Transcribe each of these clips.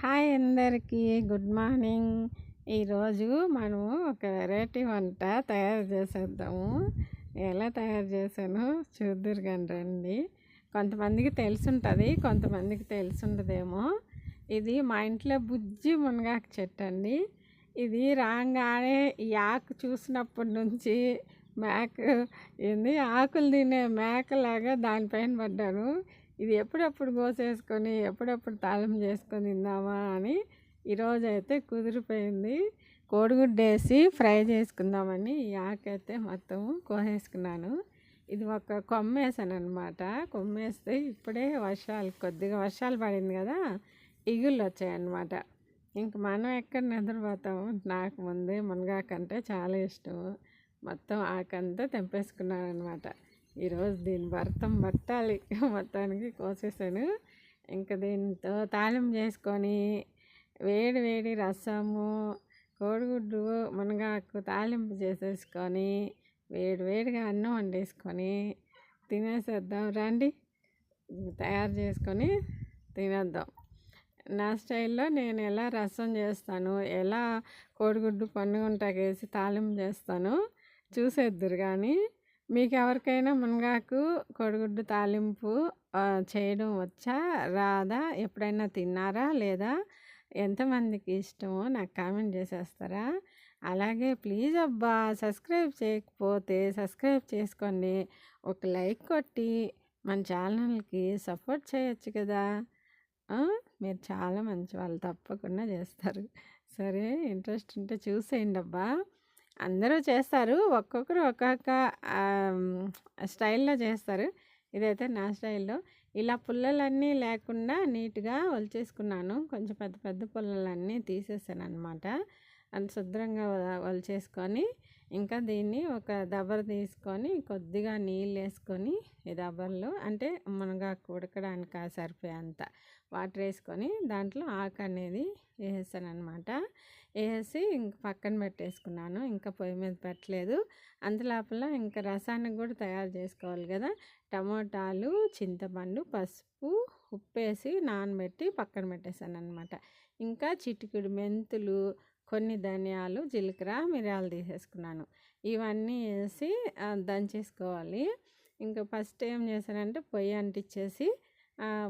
Hi అందరికీ good morning. ఈరోజు మనము ఒక వెరైటీ వంట తయారు చేసేద్దాము. ఎలా తయారు చేశానో చూద్దరు కానీ రండి. కొంతమందికి తెలుసుంటుంది కొంతమందికి తెలుసుండదేమో. ఇది మా ఇంట్లో బుజ్జి మునగాకు చెట్టు అండి. ఇది రాగానే ఈ ఆకు చూసినప్పటి నుంచి మేక ఏంది? ఆకులు తినే మేకలాగా దానిపైన పడ్డాను. ఇది ఎప్పుడెప్పుడు కోసేసుకొని ఎప్పుడెప్పుడు తాళం చేసుకొని తిందామా అని ఈరోజైతే కుదిరిపోయింది. కోడిగుడ్డు వేసి ఫ్రై చేసుకుందామని ఈ ఆకైతే మొత్తం కోసేసుకున్నాను. ఇది ఒక కొమ్మేసాను అనమాట కొమ్మేస్తే ఇప్పుడే వర్షాలు కొద్దిగా వర్షాలు పడింది కదా ఇగుళ్ళు వచ్చాయన్నమాట ఇంక మనం ఎక్కడ నిద్రపోతాము? నాకు ముందే మునగాకంటే చాలా ఇష్టం మొత్తం ఆకంతా తెంపేసుకున్నాను అనమాట ఈరోజు దీని భర్తం పట్టాలి. మొత్తానికి కోసేసాను. ఇంకా దీంతో తాళం చేసుకొని వేడి వేడి రసము కోడిగుడ్డు మునగాకు తాలింపు చేసేసుకొని వేడి వేడిగా అన్నం వండేసుకొని తినేసేద్దాం. రండి. తయారు చేసుకొని తినేద్దాం. నా స్టైల్లో నేను ఎలా రసం చేస్తాను ఎలా కోడిగుడ్డు పండుగంటాకేసి తాలింపు చేస్తాను చూసేద్దరు కానీ మీకు ఎవరికైనా మునగాకు కోడిగుడ్డు తాలింపు చేయడం వచ్చా? రాదా? ఎప్పుడైనా తిన్నారా? లేదా? ఎంతమందికి ఇష్టమో నాకు కామెంట్ చేసేస్తారా? అలాగే ప్లీజ్ అబ్బా సబ్స్క్రైబ్ చేయకపోతే సబ్స్క్రైబ్ చేసుకోండి. ఒక లైక్ కొట్టి మన ఛానల్కి సపోర్ట్ చేయొచ్చు కదా. మీరు చాలా మంచి వాళ్ళు తప్పకుండా చేస్తారు. సరే ఇంట్రెస్ట్ ఉంటే చూసేయండి అబ్బా అందరూ చేస్తారు. ఒక్కొక్కరు ఒక్కొక్క స్టైల్లో చేస్తారు. ఇదైతే నా స్టైల్లో. ఇలా పుల్లలన్నీ లేకుండా నీట్గా ఒలిచేసుకున్నాను. కొంచెం పెద్ద పెద్ద పుల్లలన్నీ తీసేసాను అనమాట అది శుభ్రంగా వలచేసుకొని ఇంకా దీన్ని ఒక దబర తీసుకొని కొద్దిగా నీళ్ళు వేసుకొని ఈ దబర్లో అంటే మునగాకు ఉడకడానికి సరిపోయేంత వాటర్ వేసుకొని దాంట్లో ఆకు అనేది వేసేసాను అనమాట వేసి ఇంక పక్కన పెట్టేసుకున్నాను. ఇంకా పొయ్యి మీద పెట్టలేదు. అంతలోపల ఇంకా రసానికి కూడా తయారు చేసుకోవాలి కదా. టమోటాలు చింతపండు పసుపు ఉప్పు వేసి నానబెట్టి పక్కన పెట్టేశాను అనమాట ఇంకా చిటికుడు మెంతులు కొన్ని ధనియాలు జీలకర్ర మిరియాలు తీసేసుకున్నాను. ఇవన్నీ వేసి దంచేసుకోవాలి. ఇంకా ఫస్ట్ ఏం చేశానంటే పొయ్యి అంటించేసి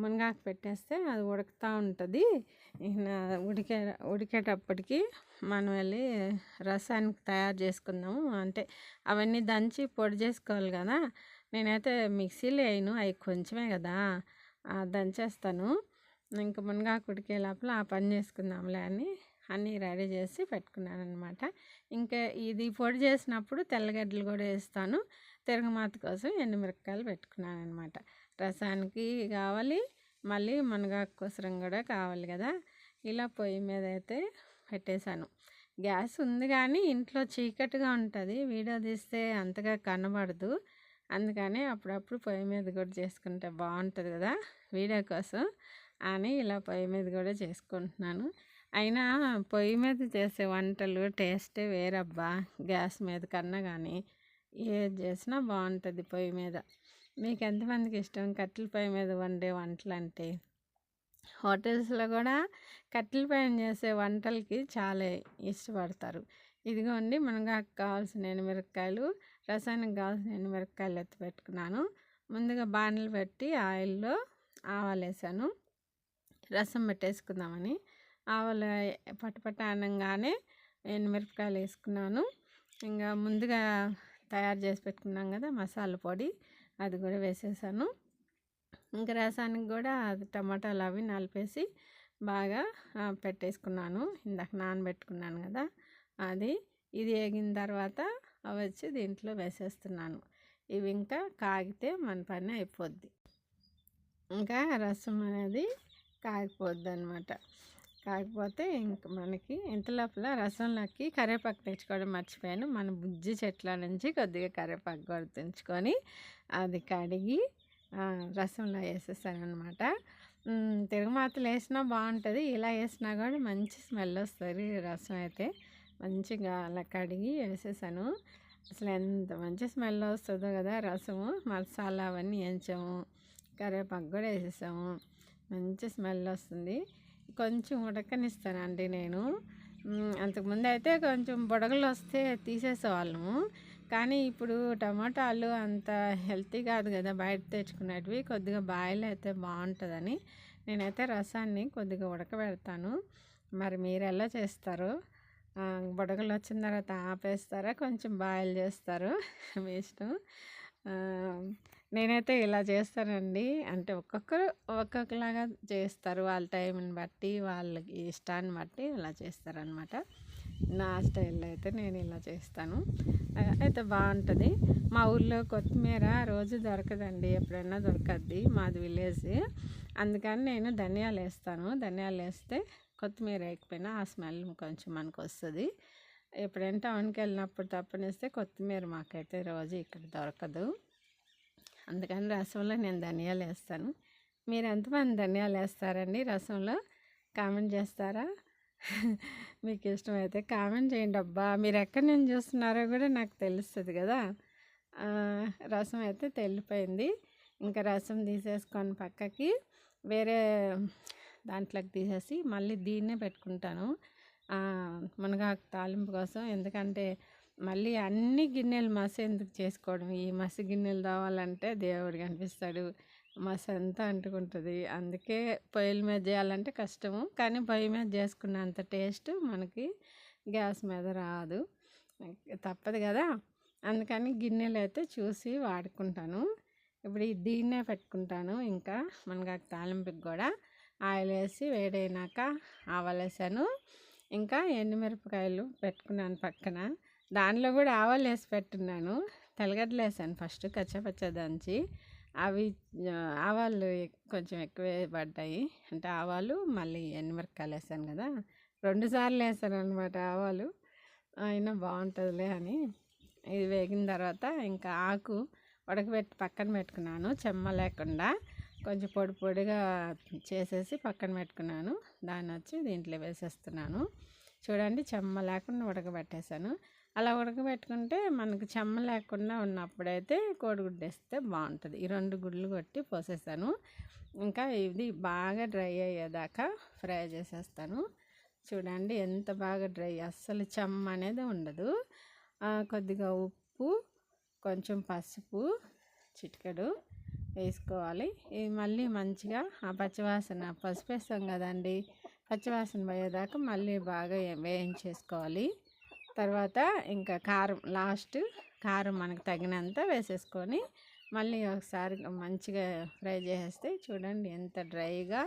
మునగాకు పెట్టేస్తే అది ఉడుకుతూ ఉంటుంది. ఉడికే ఉడికేటప్పటికి మనం వెళ్ళి రసానికి తయారు చేసుకుందాము. అంటే అవన్నీ దంచి పొడి చేసుకోవాలి కదా. నేనైతే మిక్సీలో వేయను అవి కొంచెమే కదా. దంచేస్తాను. ఇంకా మునగాకు ఉడికే లోపల ఆ పని చేసుకుందాంలే అని అన్నీ రెడీ చేసి పెట్టుకున్నాను అనమాట ఇంకా ఇది పొడి చేసినప్పుడు తెల్లగడ్డలు కూడా వేస్తాను. తిరగమాత కోసం ఎండుమిరపకాయలు పెట్టుకున్నాను అనమాట రసానికి కావాలి మళ్ళీ మునగాకు కోసరం కూడా కావాలి కదా. ఇలా పొయ్యి మీద అయితే పెట్టేశాను. గ్యాస్ ఉంది కానీ ఇంట్లో చీకటిగా ఉంటుంది. వీడియో తీస్తే అంతగా కనబడదు. అందుకని అప్పుడప్పుడు పొయ్యి మీద కూడా చేసుకుంటే బాగుంటుంది కదా వీడియో కోసం అని ఇలా పొయ్యి మీద కూడా చేసుకుంటున్నాను. అయినా పొయ్యి మీద చేసే వంటలు టేస్టే వేరబ్బా. గ్యాస్ మీద కన్నా కానీ ఏది చేసినా బాగుంటుంది పొయ్యి మీద. మీకు ఎంతమందికి ఇష్టం? కట్టెల పొయ్యి మీద వండే వంటలు అంటే హోటల్స్లో కూడా కట్టెల పైన చేసే వంటలకి చాలా ఇష్టపడతారు. ఇదిగోండి మనకు కావాల్సిన ఎండుమిరపకాయలు రసానికి కావాల్సిన ఎండుమిరపకాయలు ఎత్తి పెట్టుకున్నాను. ముందుగా బాణలు పెట్టి ఆయిల్లో ఆవాలు వేసాను రసం పెట్టేసుకుందామని. ఆవాలు పటపట అనగానే ఎండుమిరపకాయలు వేసుకున్నాను. ఇంకా ముందుగా తయారు చేసి పెట్టుకున్నాం కదా మసాలా పొడి అది కూడా వేసేసాను. ఇంకా రసానికి కూడా అది టమాటాలు అవి నలిపేసి బాగా పెట్టేసుకున్నాను. ఇందాక నానబెట్టుకున్నాను కదా అది. ఇది వేగిన తర్వాత అవి వచ్చి దీంట్లో వేసేస్తున్నాను. ఇవి ఇంకా కాగితే మన పని అయిపోద్ది. ఇంకా రసం అనేది కాగిపోద్ది అనమాట కాకపోతే ఇంక మనకి ఇంత లోపల రసంలోకి కరివేపాకు తెచ్చుకోవడం మర్చిపోయాను. మన బుజ్జి చెట్ల నుంచి కొద్దిగా కరివేపాకు కూడా తెంచుకొని అది కడిగి రసంలో వేసేసాను అనమాట తిరుగుమాతలు వేసినా బాగుంటుంది. ఇలా వేసినా కూడా మంచి స్మెల్ వస్తుంది రసం అయితే. మంచిగా అలా కడిగి వేసేసాను. అసలు ఎంత మంచి స్మెల్ వస్తుందో కదా రసము. మసాలా అవన్నీ వేయించాము. కరివేపాకు కూడా వేసేసాము. మంచి స్మెల్ వస్తుంది. కొంచెం ఉడకనిస్తానండి నేను. అంతకుముందు అయితే కొంచెం బుడగలు వస్తే తీసేసేవాళ్ళము. కానీ ఇప్పుడు టమాటాలు అంత హెల్తీ కాదు కదా బయట తెచ్చుకునేటివి. కొద్దిగా బాయిల్ అయితే బాగుంటుందని నేనైతే రసాన్ని కొద్దిగా ఉడకబెడతాను. మరి మీరు ఎలా చేస్తారు బుడగలు వచ్చిన తర్వాత ఆపేస్తారా కొంచెం బాయిల్ చేస్తారు మీ ఇష్టం. నేనైతే ఇలా చేస్తానండి. అంటే ఒక్కొక్కరు ఒక్కొక్కలాగా చేస్తారు. వాళ్ళ టైంని బట్టి వాళ్ళకి ఇష్టాన్ని బట్టి ఇలా చేస్తారనమాట. నా స్టైల్లో అయితే నేను ఇలా చేస్తాను. అయితే బాగుంటుంది మా ఊళ్ళో కొత్తిమీర రోజు దొరకదండి. ఎప్పుడైనా దొరకద్ది మాది విలేజ్. అందుకని నేను ధనియాలు వేస్తాను. ధనియాలు వేస్తే కొత్తిమీర వేయకపోయినా ఆ స్మెల్ కొంచెం మనకు వస్తుంది ఎప్పుడైనా టౌన్కి వెళ్ళినప్పుడు తప్పనిస్తే కొత్తిమీర మాకైతే రోజు ఇక్కడ దొరకదు. అందుకని రసంలో నేను ధనియాలు వేస్తాను. మీరు ఎంతమంది ధనియాలు వేస్తారండి రసంలో? కామెంట్ చేస్తారా? మీకు ఇష్టమైతే కామెంట్ చేయండి అబ్బా. మీరు ఎక్కడి నుంచి చూస్తున్నారో కూడా నాకు తెలుస్తుంది కదా. రసం అయితే తెల్లిపోయింది. ఇంకా రసం తీసేసుకొని పక్కకి వేరే దాంట్లోకి తీసేసి మళ్ళీ దీన్నే పెట్టుకుంటాను. మునగాకు తాలింపు కోసం. ఎందుకంటే మళ్ళీ అన్ని గిన్నెలు మసి ఎందుకు చేసుకోవడం. ఈ మసి గిన్నెలు రావాలంటే దేవుడు కనిపిస్తాడు మసి అంతా అంటుకుంటుంది. అందుకే పొయ్యిల మీద చేయాలంటే కష్టము. కానీ పొయ్యి మీద చేసుకున్నంత టేస్ట్ మనకి గ్యాస్ మీద రాదు. తప్పదు కదా. అందుకని గిన్నెలు అయితే చూసి వాడుకుంటాను. ఇప్పుడు దీన్నే పెట్టుకుంటాను. ఇంకా మనకు తాలింపుకి కూడా ఆయిల్ వేసి వేడైనాక ఆవాలేసాను. ఇంకా ఎండుమిరపకాయలు పెట్టుకున్నాను పక్కన. దానిలో కూడా ఆవాలు వేసి పెట్టున్నాను. తెల్లగడ్డలు వేసాను ఫస్ట్ కచ్చపచ్చ దంచి అవి ఆవాలు కొంచెం ఎక్కువే పడ్డాయి. అంటే ఆవాలు మళ్ళీ ఎండుమిరపకాయలు వేసాను కదా. రెండు సార్లు వేసాను అనమాట ఆవాలు. అయినా బాగుంటుందిలే అని. ఇది వేగిన తర్వాత ఇంకా ఆకు ఉడకబెట్టి పక్కన పెట్టుకున్నాను. చెమ్మ లేకుండా కొంచెం పొడి పొడిగా చేసేసి పక్కన పెట్టుకున్నాను. దాన్ని వచ్చి దీంట్లో వేసేస్తున్నాను. చూడండి చెమ్మ లేకుండా ఉడకబెట్టేశాను. అలా ఉడకబెట్టుకుంటే మనకు చెమ్మ లేకుండా ఉన్నప్పుడైతే కోడిగుడ్డు వేస్తే బాగుంటుంది. ఈ రెండు గుడ్లు కొట్టి పోసేస్తాను. ఇంకా ఇది బాగా డ్రై అయ్యేదాకా ఫ్రై చేసేస్తాను. చూడండి ఎంత బాగా డ్రై అస్సలు చెమ్మ అనేది ఉండదు. కొద్దిగా ఉప్పు కొంచెం పసుపు చిటికెడు వేసుకోవాలి. ఇది మళ్ళీ మంచిగా ఆ పచ్చివాసన పసుపు వేస్తాం కదండి. పచ్చివాసన పోయేదాకా మళ్ళీ బాగా వేయించేసుకోవాలి. తర్వాత ఇంకా కారం లాస్ట్ కారం మనకు తగినంత వేసేసుకొని మళ్ళీ ఒకసారి మంచిగా ఫ్రై చేసేస్తే చూడండి ఎంత డ్రైగా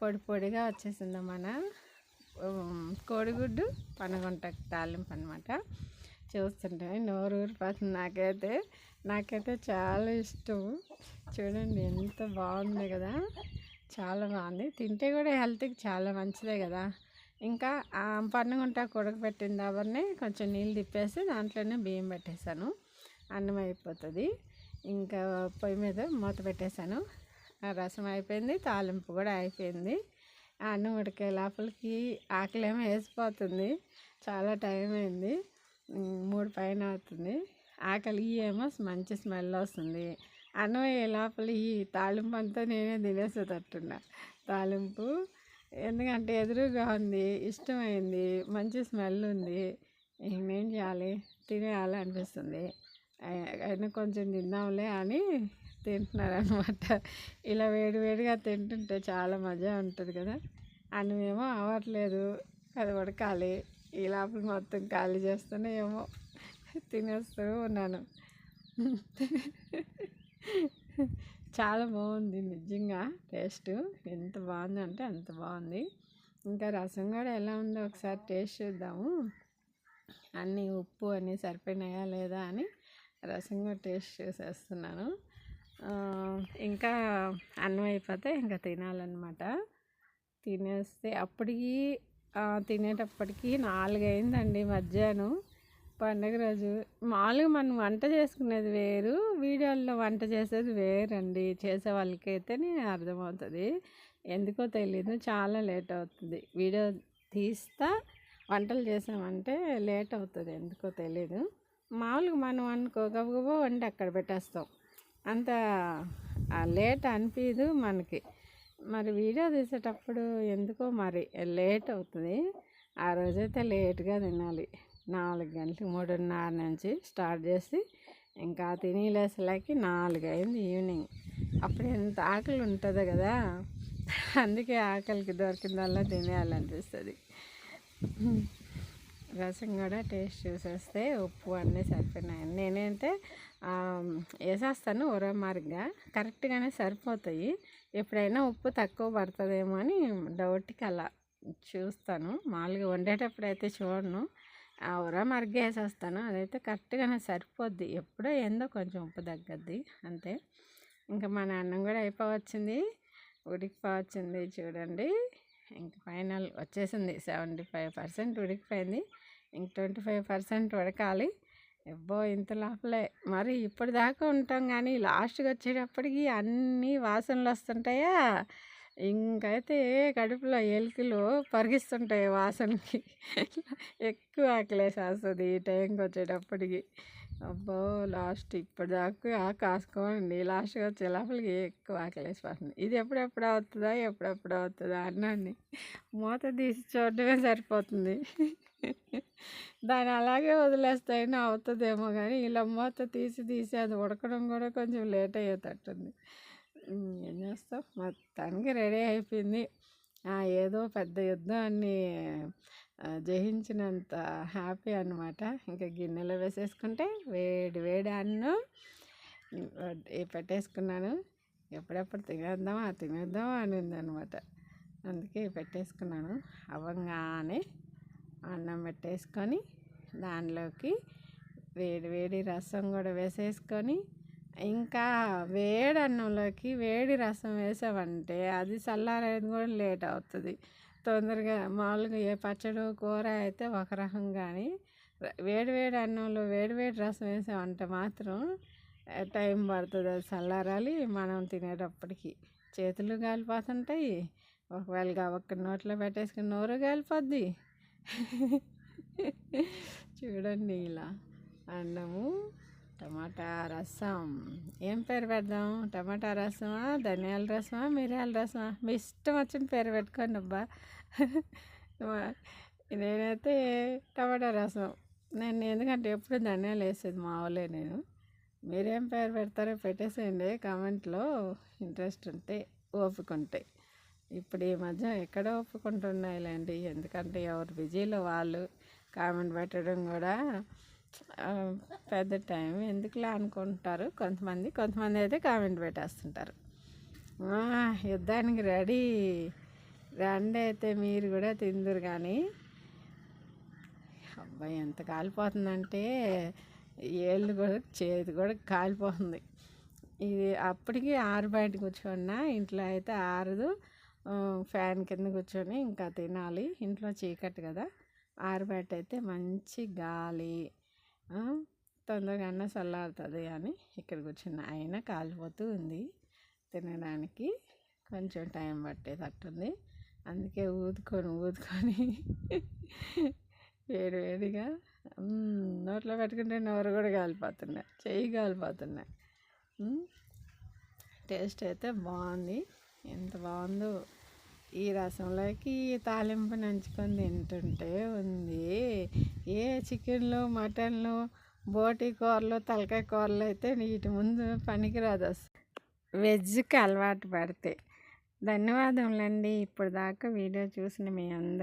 పొడి పొడిగా వచ్చేసిందో మన కోడిగుడ్డు పనగొంట తాలింపు అనమాట చూస్తుంటే నోరు ఊరిపోతుంది నాకైతే. నాకైతే చాలా ఇష్టం. చూడండి ఎంత బాగుంది కదా. చాలా బాగుంది. తింటే కూడా హెల్త్కి చాలా మంచిదే కదా. ఇంకా పన్నుగుంట కొడకపెట్టిన దాబర్ని కొంచెం నీళ్ళు తిప్పేసి దాంట్లోనే బియ్యం పెట్టేశాను. అన్నం అయిపోతుంది. ఇంకా పొయ్యి మీద మూత పెట్టేశాను. రసం అయిపోయింది తాలింపు కూడా అయిపోయింది. అన్నం ఉడికే లోపలికి ఆకలేమో వేసిపోతుంది. చాలా టైం అయింది. మూడు పైన అవుతుంది. ఆకలి ఏమో మంచి స్మెల్ వస్తుంది. అన్నం లోపల ఈ తాలింపు అంతా నేనే తినేసేటట్టున్నా. తాలింపు ఎందుకంటే ఎదురుగా ఉంది ఇష్టమైంది మంచి స్మెల్ ఉంది. ఏం చేయాలి? తినేయాలి అనిపిస్తుంది అయినా కొంచెం తిందాంలే అని తింటున్నారు అనమాట ఇలా వేడివేడిగా తింటుంటే చాలా మజా ఉంటుంది కదా. అన్నమేమో అవ్వట్లేదు. అది ఉడకాలి. ఈ లోపల మొత్తం ఖాళీ చేస్తూనే ఏమో తినేస్తూ ఉన్నాను. చాలా బాగుంది. నిజంగా టేస్ట్ ఎంత బాగుంది అంటే అంత బాగుంది. ఇంకా రసం కూడా ఎలా ఉందో ఒకసారి టేస్ట్ చూద్దాము. అన్నీ ఉప్పు అన్నీ సరిపోయినాయా లేదా అని రసం కూడా టేస్ట్ చేసేస్తున్నాను. ఇంకా అన్నం అయిపోతే ఇంకా తినాలన్నమాట. తినేస్తే అప్పటికి తినేటప్పటికి నాలుగైందండి మధ్యాహ్నం. పండగ రోజు మామూలుగా మనం వంట చేసుకునేది వేరు వీడియోల్లో వంట చేసేది వేరండి. చేసే వాళ్ళకైతేనే అర్థమవుతుంది. ఎందుకో తెలీదు చాలా లేట్ అవుతుంది. వీడియో తీస్తా వంటలు చేసామంటే లేట్ అవుతుంది. ఎందుకో తెలీదు. మామూలుగా మనం అనుకో గబగబో వండి అక్కడ పెట్టేస్తాం. అంత లేట్ అనిపించదు మనకి. మరి వీడియో తీసేటప్పుడు ఎందుకో మరి లేట్ అవుతుంది. ఆ రోజైతే లేట్గా తినాలి. నాలుగు గంటలకు మూడున్నర నుంచి స్టార్ట్ చేసి ఇంకా తినేలేసలకి నాలుగు అయింది ఈవినింగ్. అప్పుడు ఎంత ఆకలి ఉంటుంది కదా. అందుకే ఆకలికి దొరికిందల్లా తినేయాలనిపిస్తుంది. రసం కూడా టేస్ట్ చూసేస్తే ఉప్పు అన్నీ సరిపోయినాయి. నేనైతే వేసేస్తాను ఉరమారిగా కరెక్ట్గానే సరిపోతాయి. ఎప్పుడైనా ఉప్పు తక్కువ పడుతుందేమో అని డౌట్కి అలా చూస్తాను. మామూలుగా వండేటప్పుడు అయితే చూడను. ఆ మరిగేసేస్తాను. అదైతే కరెక్ట్గానే సరిపోద్ది. ఎప్పుడో ఏందో కొంచెం ఉప్పు తగ్గద్ది. అంతే. ఇంకా మన అన్నం కూడా అయిపోవచ్చింది. ఉడికిపోవచ్చింది చూడండి. ఇంక ఫైనల్ వచ్చేసింది. సెవెంటీ ఫైవ్ పర్సెంట్ ఉడికిపోయింది. ఇంక ట్వంటీ ఫైవ్ పర్సెంట్ ఉడకాలి. ఎబ్బో ఇంత లోపలే. మరి ఇప్పుడు దాకా ఉంటాం కానీ లాస్ట్కి వచ్చేటప్పటికి అన్నీ వాసనలు వస్తుంటాయా? ఇంకైతే కడుపులో ఎలుకలు పరిగిస్తుంటాయి వాసనకి. ఎక్కువ ఆకలేసేస్తుంది ఈ టైంకి వచ్చేటప్పటికి. అబ్బో లాస్ట్ ఇప్పటిదాకా ఆ కాసుకోండి లాస్ట్గా వచ్చే లోపలికి ఎక్కువ ఆకలేసిపోతుంది ఇది ఎప్పుడెప్పుడు అవుతుందా ఎప్పుడెప్పుడు అవుతుందా అన్నాన్ని మూత తీసి చూడడమే సరిపోతుంది. దాన్ని అలాగే వదిలేస్తాయినా అవుతుందేమో కానీ ఇలా మూత తీసి తీసి అది ఉడకడం కూడా కొంచెం లేట్ అయ్యేటట్టుంది. ఏం చేస్తాం మొత్తానికి రెడీ అయిపోయింది. ఏదో పెద్ద యుద్ధాన్ని జయించినంత హ్యాపీ అనమాట ఇంకా గిన్నెలో వేసేసుకుంటే వేడి వేడి అన్నం పెట్టేసుకున్నాను. ఎప్పుడెప్పుడు తినేద్దామా? తినేద్దామా? అనింది అనమాట అందుకే పెట్టేసుకున్నాను. అవ్వగానే అన్నం పెట్టేసుకొని దానిలోకి వేడి వేడి రసం కూడా వేసేసుకొని ఇంకా వేడి అన్నంలోకి వేడి రసం వేసామంటే అది చల్లారేది కూడా లేట్ అవుతుంది. తొందరగా మామూలుగా ఏ పచ్చడి కూర అయితే ఒక రకం కానీ వేడి వేడి అన్నంలో వేడి వేడి రసం వేసామంటే మాత్రం టైం పడుతుంది. అది చల్లారాలి మనం తినేటప్పటికి. చేతులు కాలిపోతుంటాయి ఒకవేళ ఒక్క నోట్లో పెట్టేసుకుని నోరు కాలిపోద్ది చూడండి ఇలా అన్నము. టమాటా రసం. ఏం పేరు పెడదాం? టమాటా రసమా? ధనియాల రసమా? మిరియాల రసమా? మీ ఇష్టం వచ్చిన పేరు పెట్టుకోండి అబ్బా. నేనైతే టమాటా రసం. నేను ఎందుకంటే ఎప్పుడు ధనియాలు వేసేది మావులే నేను. మీరేం పేరు పెడతారో పెట్టేసేయండి. కామెంట్లో ఇంట్రెస్ట్ ఉంటే ఓపిక ఉంటాయి ఇప్పుడు ఈ మధ్య ఎక్కడ ఒప్పుకుంటున్నాయిలేండి? ఎందుకంటే ఎవరు బిజీలో వాళ్ళు కామెంట్ పెట్టడం కూడా పెద్ద టైం ఎందుకులే అనుకుంటారు? కొంతమంది కొంతమంది అయితే కామెంట్ పెట్టేస్తుంటారు. యుద్ధానికి రెడీ రండి అయితే మీరు కూడా తిందురు కానీ. అబ్బాయి ఎంత కాలిపోతుందంటే ఏళ్ళు కూడా చేతి కూడా కాలిపోతుంది. ఇది అప్పటికి ఆరు బయట కూర్చున్నా ఇంట్లో అయితే ఆరదు. ఫ్యాన్ కింద కూర్చొని ఇంకా తినాలి. ఇంట్లో చీకటి కదా. ఆరబెట్ట అయితే మంచి గాలి. తొందరగా చల్లారుతుంది అని ఇక్కడ కూర్చున్న అయినా కాలిపోతూ ఉంది తినడానికి. కొంచెం టైం పట్టేటట్టుంది అందుకే ఊదుకొని ఊదుకొని వేడి వేడిగా నోట్లో పెట్టుకుంటే నోరు కూడా కాలిపోతున్నా చెయ్యి కాలిపోతున్నాయి. టేస్ట్ అయితే బాగుంది. ఎంత బాగుందో. ఈ రసంలోకి తాలింపు నంచుకొని తింటుంటే ఉంది. ఏ చికెన్లు మటన్లు బోటి కూరలు తలకాయ కూరలు అయితే వీటి ముందు పనికిరాదు అసలు. వెజ్కి అలవాటు పడితే. ధన్యవాదములండి. ఇప్పుడు దాకా వీడియో చూసిన మీ అందరు